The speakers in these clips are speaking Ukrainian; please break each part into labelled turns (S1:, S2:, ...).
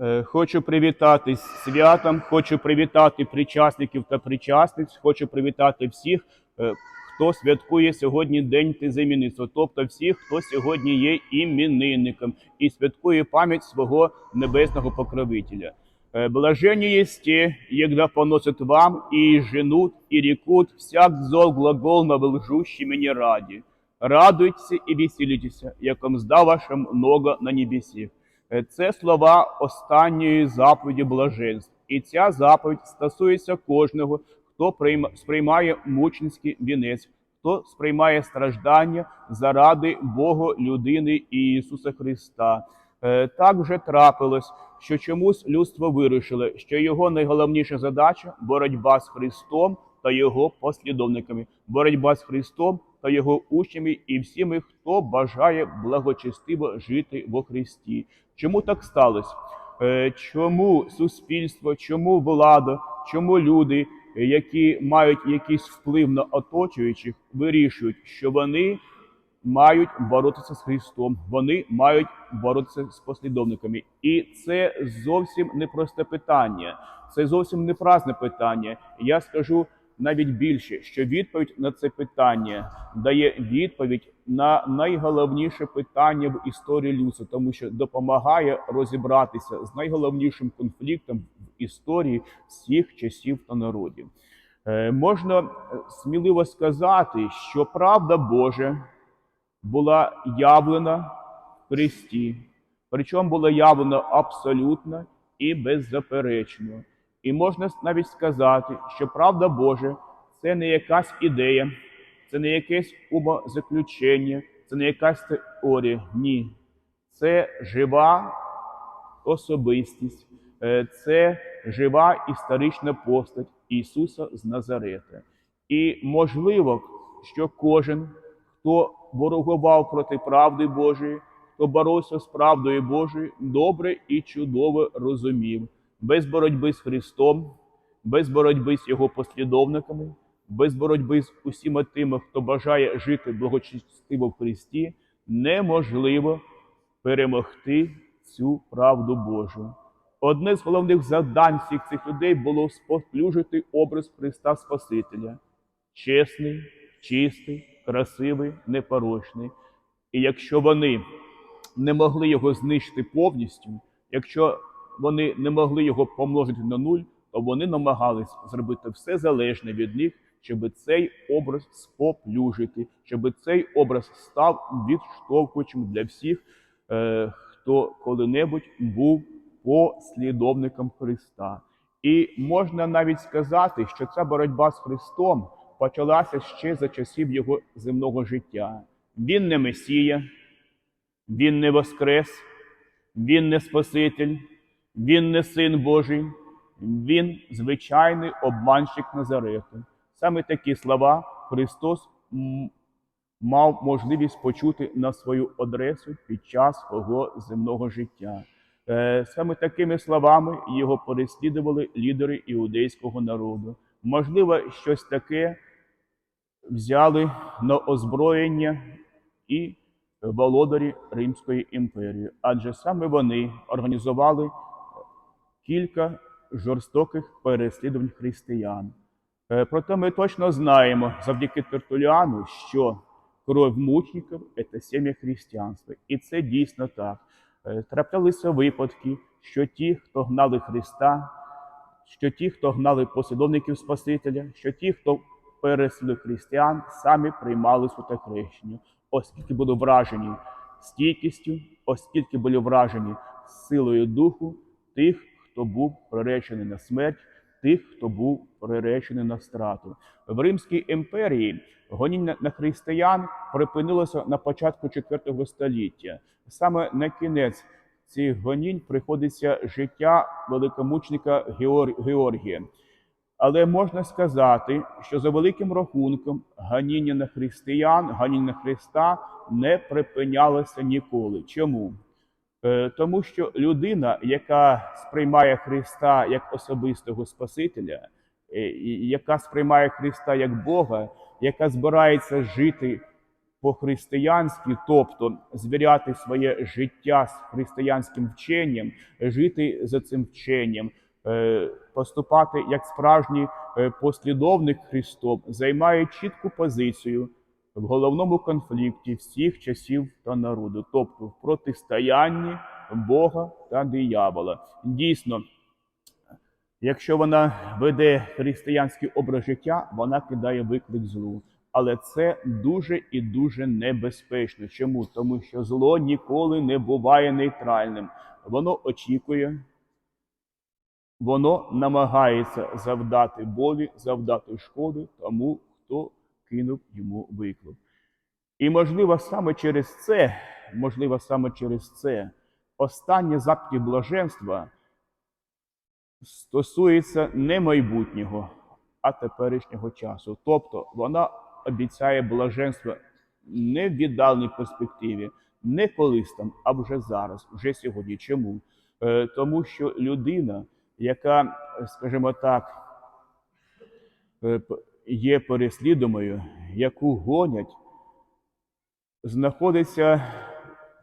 S1: Е, Хочу привітати з святом, хочу привітати причасників та причасниць, хочу привітати всіх, е, хто святкує сьогодні День Тиземіництва, тобто всіх, хто сьогодні є іменинником і святкує пам'ять свого небесного покровителя. Е, Блаженні есть те, егда поносят вам и женут, и рекут всяк зол глагол на лжущий мне ради. Радуйтесь и веселитесь, яком зда вашим много на небесі. Е, Це слова останньої заповіді блаженств. І ця заповідь стосується кожного, хто сприймає мученський вінець, хто сприймає страждання заради Бога, людини і Ісуса Христа. Е, Так вже трапилось, що чомусь людство вирішило, що його найголовніша задача боротьба з Христом та його послідовниками, боротьба з Христом та його учнями і всіми, хто бажає благочестиво жити во Христі. Чому так сталося? Е, Чому суспільство, чому влада, чому люди, які мають якийсь вплив на оточуючих, вирішують, що вони мають боротися з Христом, вони мають боротися з послідовниками. І це зовсім не просте питання, це зовсім не праздне питання. Я скажу навіть більше, що відповідь на це питання дає відповідь на найголовніше питання в історії людства, тому що допомагає розібратися з найголовнішим конфліктом в історії всіх часів та народів. Е, Можна сміливо сказати, що правда Божа була явлена в Христі, причому була явлена абсолютно і беззаперечно. І можна навіть сказати, що правда Божа це не якась ідея, це не якесь умозаключення, це не якась теорія. Ні. Це жива особистість, е, це жива історична постать Ісуса з Назарета. І можливо, що кожен, хто ворогував проти правди Божої, хто боровся з правдою Божою, добре і чудово розумів, без боротьби з Христом, без боротьби з його послідовниками, без боротьби з усіма тими, хто бажає жити благочестиво в Христі, неможливо перемогти цю правду Божу. Одне з головних завдань всіх цих людей було споплюжити образ Христа Спасителя, чесний, чистий, красивий, непорочний. І якщо вони не могли його знищити повністю, якщо вони не могли його помножити на нуль, то вони намагались зробити все залежне від них, щоб цей образ споплюжити, щоб цей образ став відштовхуючим для всіх, е, хто коли-небудь був послідовником Христа. І можна навіть сказати, що ця боротьба з Христом почалася ще за часів його земного життя. Він не Месія, він не Воскрес, він не Спаситель, він не Син Божий, він звичайний обманщик Назарету. Саме такі слова Христос мав можливість почути на свою адресу під час свого земного життя. Е, Саме такими словами його переслідували лідери іудейського народу. Можливо, щось таке взяли на озброєння і володарі Римської імперії, адже саме вони організували кілька жорстоких переслідувань християн. Е, Проте ми точно знаємо завдяки Тертуліану, що кров мучників це сім'я християнства. І це дійсно так. Е, Траплялися випадки, що ті, хто гнали Христа, що ті, хто гнали послідовників Спасителя, що ті, хто переслідував християн, самі приймали святе хрещення, оскільки були вражені стійкістю, оскільки були вражені силою духу тих, хто був приречений на смерть, тих, хто був приречений на страту. В Римській імперії гоніння на християн припинилося на початку IV століття. Саме на кінець цих гонінь приходиться життя великомучника Георгія. Але можна сказати, що за великим рахунком ганіння на християн, ганіння на Христа не припинялося ніколи. Чому? Е, Тому що людина, яка сприймає Христа як особистого Спасителя, е, яка сприймає Христа як Бога, яка збирається жити по-християнськи, тобто звіряти своє життя з християнським вченням, жити за цим вченням, поступати як справжній е, послідовник Христом, займає чітку позицію в головному конфлікті всіх часів та народу, тобто в протистоянні Бога та диявола. Дійсно, якщо вона веде християнський образ життя, вона кидає виклик злу. Але це дуже і дуже небезпечно. Чому? Тому що зло ніколи не буває нейтральним. Воно очікує, воно намагається завдати болі, завдати шкоди тому, хто кинув йому виклик. І можливо, саме через це, можливо, саме через це, останнє заповідь блаженства стосується не майбутнього, а теперішнього часу. Тобто вона обіцяє блаженство не в віддаленій перспективі, не колись там, а вже зараз, вже сьогодні. Чому? Е, тому що людина, яка, скажімо так, е, є переслідуваною, яку гонять, знаходиться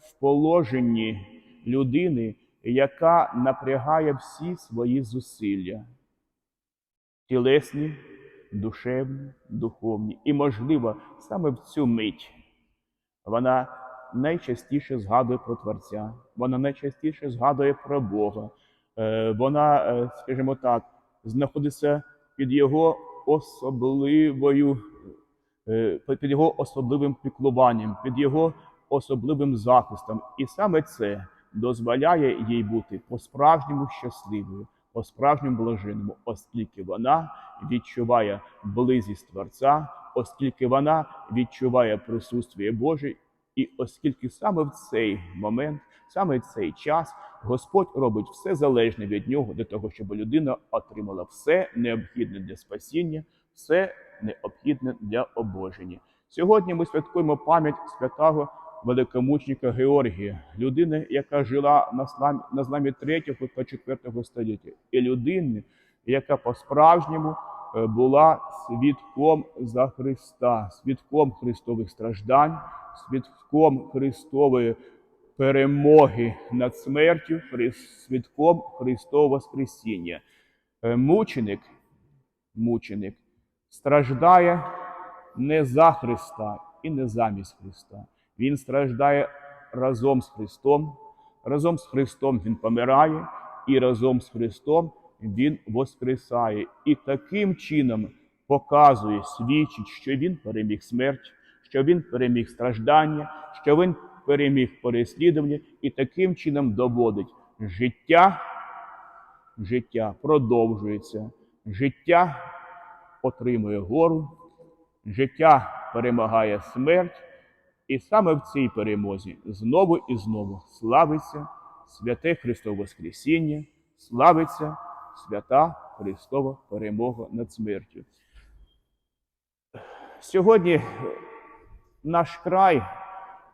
S1: в положенні людини, яка напрягає всі свої зусилля тілесні, душевні, духовні. І, можливо, саме в цю мить вона найчастіше згадує про Творця, вона найчастіше згадує про Бога. Е, Вона, е, скажімо так, знаходиться під його особливою, е, під його особливим піклуванням, під його особливим захистом. І саме це дозволяє їй бути по-справжньому щасливою, по-справжньому блаженному, оскільки вона відчуває близість Творця, оскільки вона відчуває присутствие Боже, і оскільки саме в цей момент, саме в цей час Господь робить все залежне від нього для того, щоб людина отримала все необхідне для спасіння, все необхідне для обоження. Сьогодні ми святкуємо пам'ять святого великомучника Георгія, людини, яка жила на зламі, на зламі 3 та 4 століття, і людини, яка по-справжньому е, була свідком за Христа, свідком Христових страждань, свідком Христової перемоги над смертю, свідком Христового Воскресіння. Е, Мученик, мученик страждає не за Христа і не замість Христа. Він страждає разом з Христом. Разом з Христом він помирає, і разом з Христом він воскресає. І таким чином показує, свідчить, що він переміг смерть, що він переміг страждання, що він переміг переслідування, і таким чином доводить. Життя, життя продовжується, життя отримує гору, життя перемагає смерть, і саме в цій перемозі знову і знову славиться святе Христове Воскресіння, славиться свята Христова перемога над смертю. Сьогодні наш край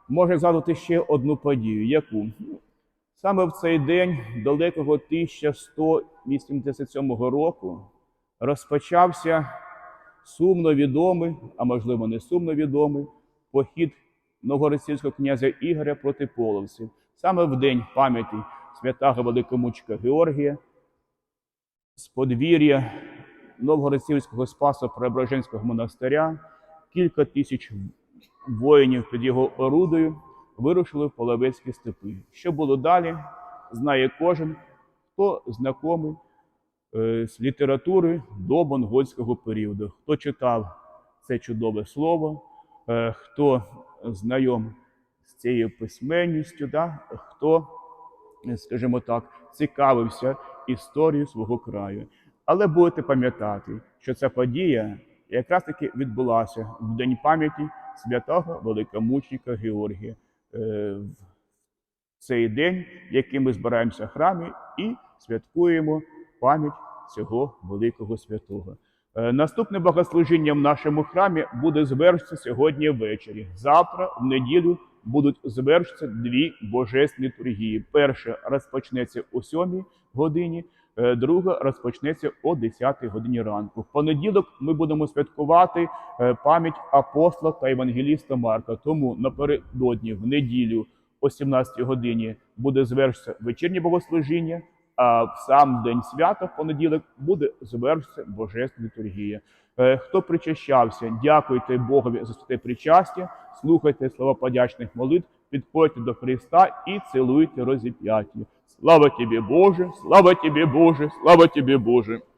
S1: може згадувати ще одну подію, яку саме в цей день далекого 1187 року розпочався сумно відомий, а можливо не сумно відомий, похід новгородського князя Ігоря проти половців. Саме в день пам'яті святого великомучка Георгія з подвір'я Новгородцівського Спасо Преображенського монастиря кілька тисяч воїнів під його орудою вирушили в Половецькі степи. Що було далі, знає кожен, хто знайомий е, з літератури до монгольського періоду. Хто читав це чудове слово, е, хто знайом з цією письменністю, да? хто, е, скажімо так, цікавився історією свого краю. Але будете пам'ятати, що ця подія якраз таки відбулася в день пам'яті святого великомучника Георгія. Е, в цей день, який ми збираємося в храмі і святкуємо пам'ять цього великого святого. Е, Наступне богослужіння в нашому храмі буде звершитися сьогодні ввечері. Завтра, в неділю, будуть звершитися дві божественні літургії. Перша розпочнеться о 7 годині, Друга розпочнеться о 10 годині ранку. В понеділок ми будемо святкувати е, пам'ять апостола та евангеліста Марка. Тому напередодні, в неділю, о 17 годині, буде звершитися вечірнє богослужіння. А в сам день свята, в понеділок, буде звершитися божественна літургія. Е, Хто причащався, дякуйте Богові за святе причастя, слухайте слова подячних молитв, підходьте до Христа і цілуйте розіп'яття. Слава тебе, Боже, слава тебе, Боже, слава тебе, Боже.